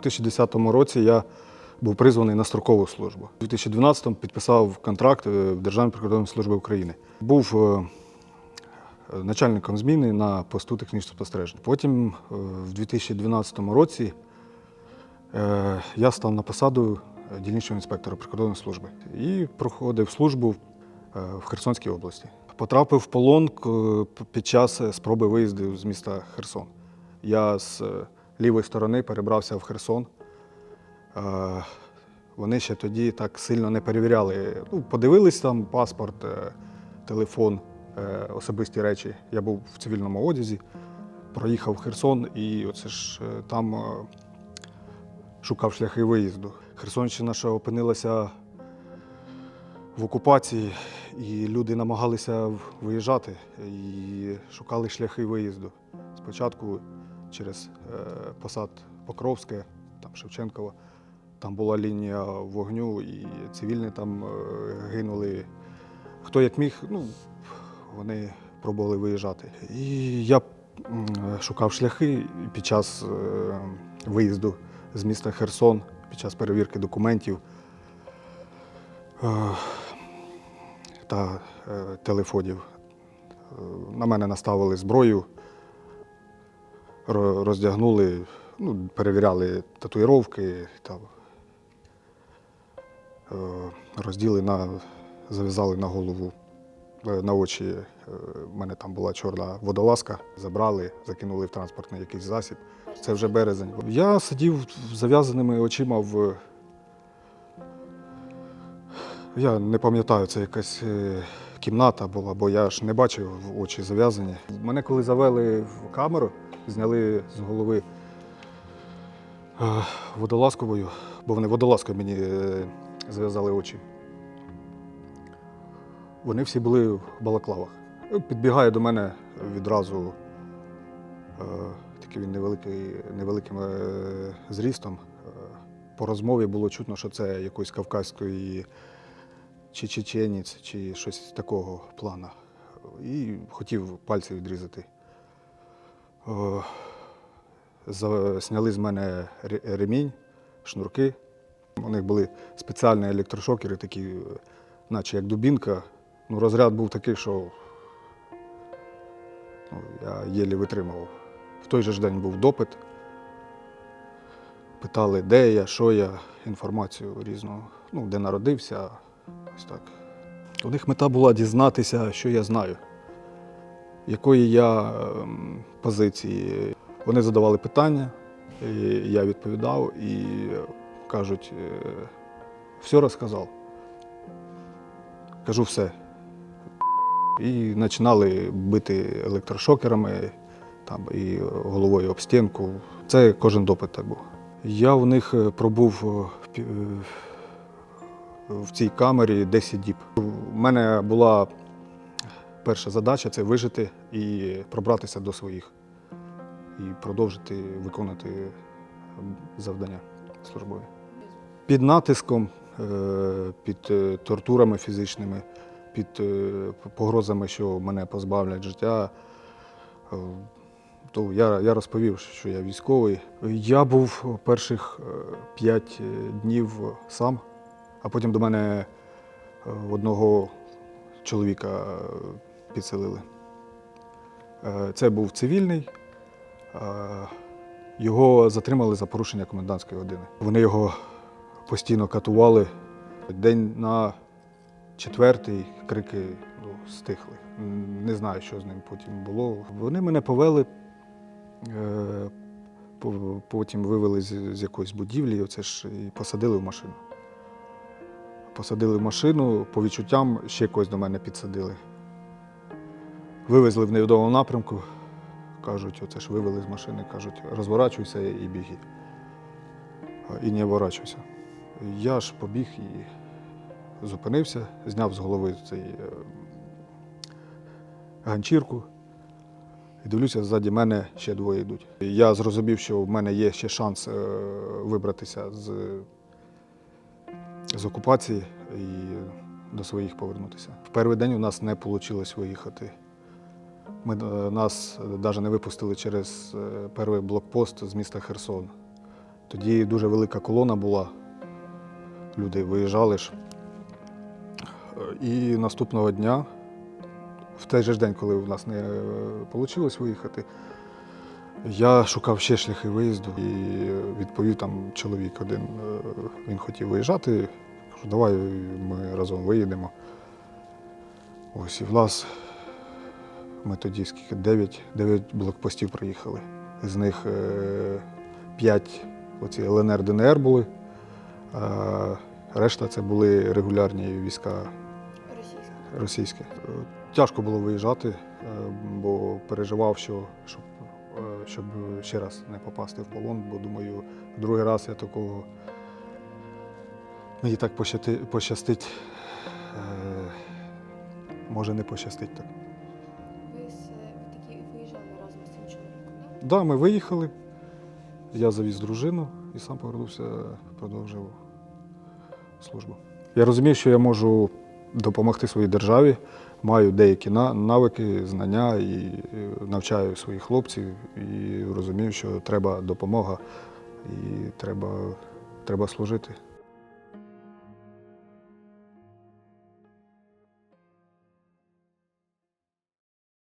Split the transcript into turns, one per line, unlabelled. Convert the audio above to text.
2010 році я був призваний на строкову службу. У 2012-му підписав контракт е, в Державній прикордонній службі України. Був е, начальником зміни на посту технічного спостереження. Потім е, в 2012 році я став на посаду дільничного інспектора прикордонної служби і проходив службу в Херсонській області. Потрапив в полон під час спроби виїзду з міста Херсон. Я з лівої сторони перебрався в Херсон. Е, Вони ще тоді так сильно не перевіряли. Ну, подивились там паспорт, е, телефон, е, особисті речі. Я був в цивільному одязі, проїхав Херсон і оце ж там шукав шляхи виїзду. Херсонщина ще опинилася в окупації, і люди намагалися виїжджати і шукали шляхи виїзду. Спочатку через е, посад Покровське, там Шевченкова. Там була лінія вогню, і цивільні там е, гинули. Хто як міг, ну, вони пробували виїжджати. І я шукав шляхи під час е, виїзду з міста Херсон, під час перевірки документів та телефонів. На мене наставили зброю, ро- роздягнули, ну, перевіряли татуїровки, там, е, розділи на, зав'язали на голову, е, на очі. У мене там була чорна водолазка, забрали, закинули в транспортний якийсь засіб. Це вже березень. Я сидів зав'язаними очима в. Я не пам'ятаю, це якась е, кімната була, бо я ж не бачив очі зав'язані. Мене коли завели в камеру, зняли з голови е, водолазковою, бо вони водолазкою мені е, зав'язали очі. Вони всі були в балаклавах. Підбігає до мене відразу, е, такий він невеликий, невеликим зрістом. По розмові було чутно, що це якоїсь кавказької чи чеченець, чи щось такого плана. І хотів пальці відрізати. За- Сняли з мене ремінь, шнурки. У них були спеціальні електрошокери, такі, наче як дубінка. Ну, розряд був такий, що ну, я єлі витримував. В той же день був допит. Питали, де я, що я, інформацію різну, ну, де народився, ось так. У них мета була дізнатися, що я знаю, якої я ем, позиції. Вони задавали питання, і я відповідав і кажуть, е, все розказав. Кажу все. І починали бити електрошокерами там, і головою об стінку. Це кожен допит так був. Я в них е, пробув е, е, в цій камері 10 діб. У мене була перша задача це вижити і пробратися до своїх, і продовжити виконувати завдання службові. Під натиском, е, під е, тортурами фізичними, під е, погрозами, що мене позбавлять життя. То я, я розповів, що я військовий. Я був перших п'ять днів сам, а потім до мене е, одного чоловіка е, підселили. Е, Це був цивільний. Його затримали за порушення комендантської години. Вони його постійно катували. День на четвертий крики ну, стихли. Не знаю, що з ним потім було. Вони мене повели, потім вивели з якоїсь будівлі, оце ж і посадили в машину. Посадили в машину, по відчуттям ще когось до мене підсадили. Вивезли в невідомому напрямку. Кажуть, оце ж вивели з машини, кажуть, розворачуйся і біги. І не ворачуйся. Я ж побіг і зупинився, зняв з голови цей е, ганчірку. І дивлюся, ззаді мене ще двоє йдуть. Я зрозумів, що в мене є ще шанс е, вибратися з, з окупації і до своїх повернутися. В перший день у нас не вийшло виїхати. Ми, е, нас навіть не випустили через е, перший блокпост з міста Херсон. Тоді дуже велика колона була. Люди виїжджали ж. Е, І наступного дня, в той же день, коли в нас не вийшло виїхати, я шукав ще шляхи виїзду і відповів там чоловік один. е, Він хотів виїжджати. Кажу, давай ми разом виїдемо. Ось і в нас ми тоді скільки 9, 9 блокпостів проїхали. З них 5 оці ЛНР ДНР були, а решта це були регулярні війська російські. Е, Тяжко було виїжджати, е, бо переживав, що, щоб, е, щоб ще раз не попасти в полон, бо думаю, другий раз я такого мені так пощастить. е, Може не пощастить так.
Ви, ви такі виїжджали разом з цим чоловіком, так?
Да, ми виїхали. Я завіз дружину і сам повернувся, продовжив службу. Я розумів, що я можу допомогти своїй державі, маю деякі навики, знання і навчаю своїх хлопців. І розумів, що треба допомога і треба, треба служити.